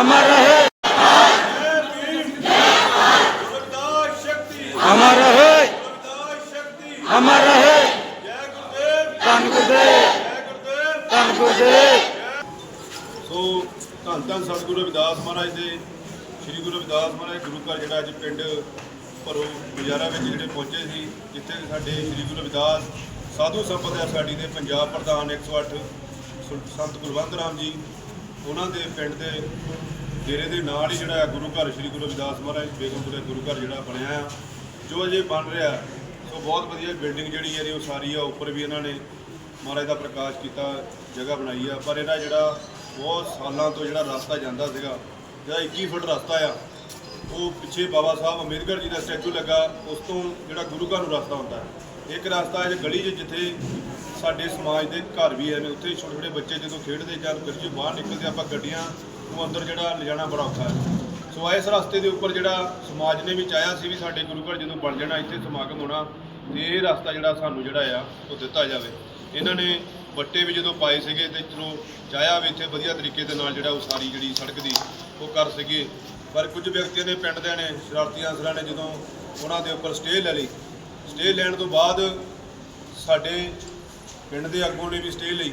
ਅਮਰ ਰਹੇ। ਗੁਰਦਾਸ ਸ਼ਕਤੀ ਅਮਰ ਰਹੇ। ਧੰਨ ਗੁਰਦੇਵ। ਧੰਨ ਗੁਰਦੇਵ। ਸੋ ਧੰਨ ਧੰਨ ਸਤਿਗੁਰੂ ਰਵਿਦਾਸ ਮਹਾਰਾਜ ਦੇ, ਸ੍ਰੀ ਗੁਰੂ ਰਵਿਦਾਸ ਮਹਾਰਾਜ ਗੁਰੂ ਘਰ ਜਿਹੜਾ ਅੱਜ ਪਿੰਡ ਭਰੋ ਗੁਜਾਰਾ ਵਿੱਚ ਜਿਹੜੇ ਪਹੁੰਚੇ ਸੀ, ਜਿੱਥੇ ਸਾਡੇ ਸ੍ਰੀ ਗੁਰੂ ਰਵਿਦਾਸ ਸਾਧੂ ਸੰਪਤ ਹੈ ਸਾਡੀ ਦੇ ਪੰਜਾਬ ਪ੍ਰਧਾਨ 108 ਸੁ- ਸੰਤ ਕੁਲਵੰਤ ਰਾਮ ਜੀ ਉਹਨਾਂ ਦੇ ਪਿੰਡ ਦੇ ਡੇਰੇ ਦੇ ਨਾਲ ਹੀ ਜਿਹੜਾ ਗੁਰੂ ਘਰ, ਸ੍ਰੀ ਗੁਰੂ ਰਵਿਦਾਸ ਮਹਾਰਾਜ ਬੇਗਮਪੁਰੇ ਗੁਰੂ ਘਰ ਜਿਹੜਾ ਬਣਿਆ ਆ, ਜੋ ਅਜੇ ਬਣ ਰਿਹਾ ਸੋ ਬਹੁਤ ਵਧੀਆ ਬਿਲਡਿੰਗ ਜਿਹੜੀ ਹੈ ਉਹ ਸਾਰੀ ਆ, ਉੱਪਰ ਵੀ ਇਹਨਾਂ ਨੇ ਮਹਾਰਾਜ ਦਾ ਪ੍ਰਕਾਸ਼ ਕੀਤਾ, ਜਗ੍ਹਾ ਬਣਾਈ ਆ, ਪਰ ਇਹਦਾ ਜਿਹੜਾ ਬਹੁਤ ਸਾਲਾਂ ਤੋਂ ਜਿਹੜਾ ਰਸਤਾ ਜਾਂਦਾ ਸੀਗਾ, ਜਿਹੜਾ 21 ਫੁੱਟ ਰਸਤਾ ਆ, ਉਹ ਪਿੱਛੇ ਬਾਬਾ ਸਾਹਿਬ ਅੰਬੇਦਕਰ ਜੀ ਦਾ ਸਟੈਚੂ ਲੱਗਾ, ਉਸ ਤੋਂ ਜਿਹੜਾ ਗੁਰੂ ਘਰ ਨੂੰ ਰਸਤਾ ਹੁੰਦਾ ਹੈ। ਇੱਕ ਰਸਤਾ ਹੈ, ਗਲੀ 'ਚ ਜਿੱਥੇ ਸਾਡੇ ਸਮਾਜ ਦੇ ਘਰ ਵੀ ਨੇ ਉੱਥੇ ਛੋਟੇ ਛੋਟੇ ਬੱਚੇ ਜਦੋਂ ਖੇਡਦੇ ਜਾਂ ਗਲੀ ਬਾਹਰ ਨਿਕਲਦੇ, ਆਪਾਂ ਗੱਡੀਆਂ ਨੂੰ ਅੰਦਰ ਜਿਹੜਾ ਲਿਜਾਣਾ ਬੜਾ ਔਖਾ ਹੈ। ਸੋ ਇਸ ਰਸਤੇ ਦੇ ਉੱਪਰ ਜਿਹੜਾ ਸਮਾਜ ਨੇ ਵੀ ਚਾਹਿਆ ਸੀ ਵੀ ਸਾਡੇ ਗੁਰੂ ਘਰ ਜਦੋਂ ਬਣ ਜਾਣਾ, ਇੱਥੇ ਸਮਾਗਮ ਹੋਣਾ, ਤੇ ਇਹ ਰਸਤਾ ਜਿਹੜਾ ਸਾਨੂੰ ਜਿਹੜਾ ਆ, ਉਹ ਦਿੱਤਾ ਜਾਵੇ। ਇਹਨਾਂ ਨੇ ਵੱਟੇ ਵੀ ਜਦੋਂ ਪਾਏ ਸੀਗੇ ਤੇ ਚਲੋ ਚਾਹਿਆ ਵੀ ਇੱਥੇ ਵਧੀਆ ਤਰੀਕੇ ਦੇ ਨਾਲ ਜਿਹੜਾ ਉਹ ਸਾਰੀ ਜਿਹੜੀ ਸੜਕ ਦੀ ਉਹ ਕਰ ਸਕੇ ਪਰ ਕੁਝ ਵਿਅਕਤੀਆਂ ਨੇ, ਪਿੰਡ ਦੇ ਨੇ, ਸ਼ਰਾਰਤੀ ਅਨਸਰਾਂ ਨੇ ਜਦੋਂ ਉਹਨਾਂ ਦੇ ਉੱਪਰ ਸਟੇ ਲੈ ਲਈ, ਸਟੇ ਲੈਣ ਤੋਂ ਬਾਅਦ ਸਾਡੇ ਪਿੰਡ ਦੇ ਆਗੂਆਂ ਨੇ ਵੀ ਸਟੇ ਲਈ।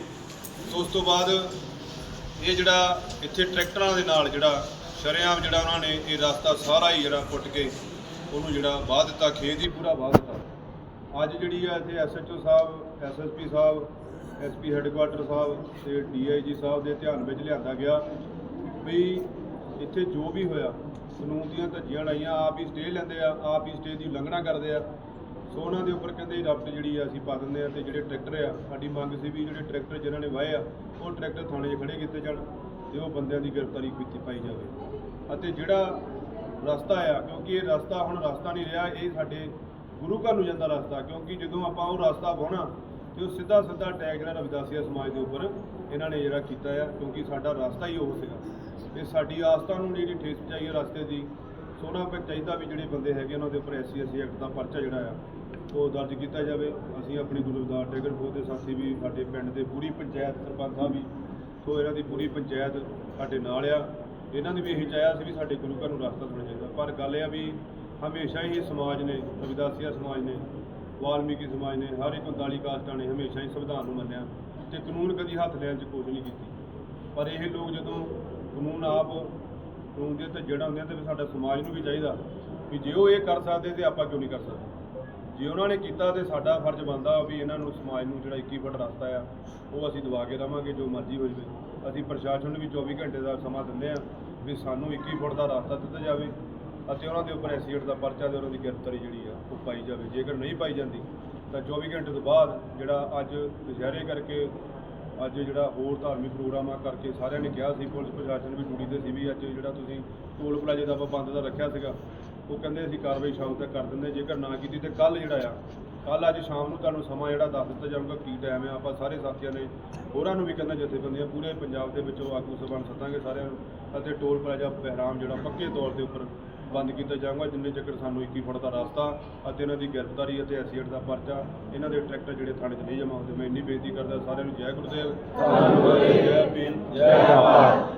ਉਸ ਤੋਂ ਬਾਅਦ ਇਹ ਜਿਹੜਾ ਇੱਥੇ ਟਰੈਕਟਰਾਂ ਦੇ ਨਾਲ ਜਿਹੜਾ ਸ਼ਰੇਆਮ ਜਿਹੜਾ ਉਹਨਾਂ ਨੇ ਇਹ ਰਸਤਾ ਸਾਰਾ ਹੀ ਜਿਹੜਾ ਪੁੱਟ ਕੇ ਉਹਨੂੰ ਜਿਹੜਾ ਵਾਹ ਦਿੱਤਾ, ਖੇਤ ਹੀ ਪੂਰਾ ਵਾਹ ਦਿੱਤਾ। ਅੱਜ ਜਿਹੜੀ ਆ ਇੱਥੇ ਐਸਐਚਓ ਸਾਹਿਬ ਐਸਐਸਪੀ ਸਾਹਿਬ ਐਸਪੀ ਹੈੱਡਕੁਆਟਰ ਸਾਹਿਬ ਤੇ ਡੀਆਈਜੀ ਸਾਹਿਬ ਦੇ ਧਿਆਨ ਵਿੱਚ ਲਿਆਂਦਾ ਗਿਆ ਵੀ ਇੱਥੇ ਜੋ ਵੀ ਹੋਇਆ, ਕਾਨੂੰਨ ਦੀਆਂ ਧੱਜੀਆਂ ਲਾਈਆਂ, ਆਪ ਹੀ ਸਟੇ ਲੈਂਦੇ ਆ, ਆਪ ਹੀ ਸਟੇ ਦੀ ਉਲੰਘਣਾ ਕਰਦੇ ਆ। ਸੋ ਉਹਨਾਂ ਦੇ ਉੱਪਰ ਕਹਿੰਦੇ ਰਫਟ ਜਿਹੜੀ ਆ, ਅਸੀਂ ਪਾ ਦਿੰਦੇ ਆ ਤੇ ਜਿਹੜੇ ਟਰੈਕਟਰ ਆ, ਸਾਡੀ ਮੰਗ ਸੀ ਵੀ ਜਿਹੜੇ ਟਰੈਕਟਰ ਜਿਨ੍ਹਾਂ ਨੇ ਵਾਹੇ ਆ, ਉਹ ਟਰੈਕਟਰ ਥਾਣੇ 'ਚ ਖੜੇ ਕੀਤੇ ਜਾਣ ਤੇ ਉਹ ਬੰਦਿਆਂ ਦੀ ਗ੍ਰਿਫਤਾਰੀ ਕੀਤੀ ਪਾਈ ਜਾਵੇ। ਅਤੇ ਜਿਹੜਾ ਰਸਤਾ ਆ, ਕਿਉਂਕਿ ਇਹ ਰਸਤਾ ਹੁਣ ਰਸਤਾ ਨਹੀਂ ਰਿਹਾ, ਇਹ ਸਾਡੇ ਗੁਰੂ ਘਰ ਨੂੰ ਜਾਂਦਾ ਰਸਤਾ, ਕਿਉਂਕਿ ਜਦੋਂ ਆਪਾਂ ਉਹ ਰਸਤਾ ਵਾਹੁਣਾ ਤੇ ਉਹ ਸਿੱਧਾ ਸਿੱਧਾ ਅਟੈਕ ਜਿਹੜਾ ਰਵਿਦਾਸੀਆ ਸਮਾਜ ਦੇ ਉੱਪਰ ਇਹਨਾਂ ਨੇ ਜਿਹੜਾ ਕੀਤਾ ਆ, ਕਿਉਂਕਿ ਸਾਡਾ ਰਸਤਾ ਹੀ ਉਹ ਸੀਗਾ। ਤੇ ਸਾਡੀ ਆਸਥਾ ਨੂੰ ਜਿਹੜੀ ਠੇਸ ਪਹੁੰਚਾਈ ਹੈ ਰਸਤੇ ਦੀ ਸੋਨਾ ਪੈ ਚਾਹੀਦਾ ਵੀ ਜਿਹੜੇ ਬੰਦੇ ਹੈਗੇ ਉਹਨਾਂ ਦੇ ਉੱਪਰ ਐਸਸੀ ਐਸਸੀ ਐਕਟ ਦਾ ਪਰਚਾ ਜਿਹੜਾ ਆ, ਉਹ ਦਰਜ ਕੀਤਾ ਜਾਵੇ। ਅਸੀਂ ਆਪਣੀ ਗੁਰੂ ਰਵਿਦਾਸ ਟੈਗਰ ਫੌਜ ਦੇ ਸਾਥੀ ਵੀ, ਸਾਡੇ ਪਿੰਡ ਦੇ ਪੂਰੀ ਪੰਚਾਇਤ ਸਰਪੰਚ ਸਾਹਿਬ ਵੀ, ਸੋ ਇਹਨਾਂ ਦੀ ਪੂਰੀ ਪੰਚਾਇਤ ਸਾਡੇ ਨਾਲ ਆ। ਇਹਨਾਂ ਨੇ ਵੀ ਇਹੀ ਚਾਹਿਆ ਸੀ ਵੀ ਸਾਡੇ ਗੁਰੂ ਘਰ ਨੂੰ ਰਸਤਾ ਹੋਣਾ ਚਾਹੀਦਾ। ਪਰ ਗੱਲ ਇਹ ਆ ਵੀ ਹਮੇਸ਼ਾ ਹੀ ਸਮਾਜ ਨੇ ਰਵਿਦਾਸੀਆ ਸਮਾਜ ਨੇ, ਵਾਲਮੀਕੀ ਸਮਾਜ ਨੇ, ਹਰ ਇੱਕ 39 ਕਾਸਟਾਂ ਨੇ ਹਮੇਸ਼ਾ ਹੀ ਸੰਵਿਧਾਨ ਨੂੰ ਮੰਨਿਆ। ਤੇ ਕਾਨੂੰਨ ਕਦੀ ਹੱਥ ਲੈਣ 'ਚ ਕੋਸ਼ਿਸ਼ ਨਹੀਂ ਕੀਤੀ। ਪਰ ਇਹ ਲੋਕ ਜਦੋਂ ਕਾਨੂੰਨ ਆਪ ਕਾਨੂੰਨ ਦੇ ਤੇ ਜਿਹੜਾ ਹੁੰਦੀਆਂ ਤੇ ਫਿਰ ਸਾਡਾ ਸਮਾਜ ਨੂੰ ਵੀ ਚਾਹੀਦਾ ਵੀ ਜੇ ਉਹ ਇਹ ਕਰ ਸਕਦੇ ਤੇ ਆਪਾਂ ਕਿਉਂ ਨਹੀਂ ਕਰ ਸਕਦੇ? ਜੇ ਉਹਨਾਂ ਨੇ ਕੀਤਾ ਤੇ ਸਾਡਾ ਫਰਜ਼ ਬਣਦਾ ਵੀ ਇਹਨਾਂ ਨੂੰ ਸਮਾਜ ਨੂੰ ਜਿਹੜਾ 21 ਫੁੱਟ ਰਸਤਾ ਆ, ਉਹ ਅਸੀਂ ਦਵਾ ਕੇ ਦੇਵਾਂਗੇ ਜੋ ਮਰਜ਼ੀ ਹੋ ਜਾਵੇ। ਅਸੀਂ ਪ੍ਰਸ਼ਾਸਨ ਨੂੰ ਵੀ 24 ਘੰਟੇ ਦਾ ਸਮਾਂ ਦਿੰਦੇ ਆ ਵੀ ਸਾਨੂੰ 21 ਫੁੱਟ ਦਾ ਰਸਤਾ ਦਿੱਤਾ ਜਾਵੇ ਅਤੇ ਉਹਨਾਂ ਦੇ ਉੱਪਰ ਐਸੀਡ ਦਾ ਪਰਚਾ ਤੇ ਉਹਨਾਂ ਦੀ ਗ੍ਰਿਫਤਾਰੀ ਜਿਹੜੀ ਆ, ਉਹ ਪਾਈ ਜਾਵੇ। ਜੇਕਰ ਨਹੀਂ ਪਾਈ ਜਾਂਦੀ, ਤਾਂ 24 ਘੰਟੇ ਤੋਂ ਬਾਅਦ ਜਿਹੜਾ ਅੱਜ ਦੁਸ਼ਹਿਰੇ ਕਰਕੇ ਅੱਜ ਜਿਹੜਾ ਹੋਰ ਧਾਰਮਿਕ ਪ੍ਰੋਗਰਾਮਾਂ ਕਰਕੇ ਸਾਰਿਆਂ ਨੇ ਕਿਹਾ ਸੀ, ਪੁਲਿਸ ਪ੍ਰਸ਼ਾਸਨ ਵੀ ਡਿਊਟੀ ਤੇ ਸੀ ਵੀ ਅੱਜ ਜਿਹੜਾ ਤੁਸੀਂ ਟੋਲ ਪਲਾਜ਼ੇ ਦਾ ਆਪਾਂ ਬੰਦ ਦਾ ਰੱਖਿਆ ਸੀਗਾ, ਉਹ ਕਹਿੰਦੇ ਅਸੀਂ ਕਾਰਵਾਈ ਸ਼ਾਮ ਤੱਕ ਕਰ ਦਿੰਦੇ ਜੇਕਰ ਨਾ ਕੀਤੀ ਤੇ ਕੱਲ ਜਿਹੜਾ ਆ ਕੱਲ ਅੱਜ ਸ਼ਾਮ ਨੂੰ ਤੁਹਾਨੂੰ ਸਮਾਂ ਜਿਹੜਾ ਦੱਸ ਦਿੱਤਾ ਜਾਊਗਾ ਕੀ ਟਾਈਮ ਹੈ ਆਪਾਂ ਸਾਰੇ ਸਾਥੀਆਂ ਨੇ ਹੋਰਾਂ ਨੂੰ ਵੀ ਕਹਿੰਦਾ ਜਥੇਬੰਦੀਆਂ ਪੂਰੇ ਪੰਜਾਬ ਦੇ ਵਿੱਚੋਂ ਆਗੂ ਸਭਾ ਸੱਦਾਂਗੇ ਸਾਰਿਆਂ ਨੂੰ, ਅਤੇ ਟੋਲ ਪਲਾਜ਼ਾ ਬਹਿਰਾਮ ਜਿਹੜਾ ਪੱਕੇ ਤੌਰ ਦੇ ਉੱਪਰ ਬੰਦ ਕੀਤਾ ਜਾਊਗਾ, ਜਿੰਨੇ ਚੱਕਰ ਸਾਨੂੰ 21 ਫੁੱਟ ਦਾ ਰਸਤਾ ਅਤੇ ਇਹਨਾਂ ਦੀ ਗ੍ਰਿਫਤਾਰੀ ਅਤੇ ਐਸੀਡ ਦਾ ਪਰਚਾ, ਇਹਨਾਂ ਦੇ ਟਰੈਕਟਰ ਜਿਹੜੇ ਥਾਣੇ 'ਚ ਨਹੀਂ ਜਮ੍ਹਾਂ ਹੁੰਦੇ। ਮੈਂ ਇੰਨੀ ਬੇਨਤੀ ਕਰਦਾ ਸਾਰਿਆਂ ਨੂੰ ਜੈ ਗੁਰਦੇਵ ਜੈ ਭੀਮ, ਜੈ ਭਾਰਤ।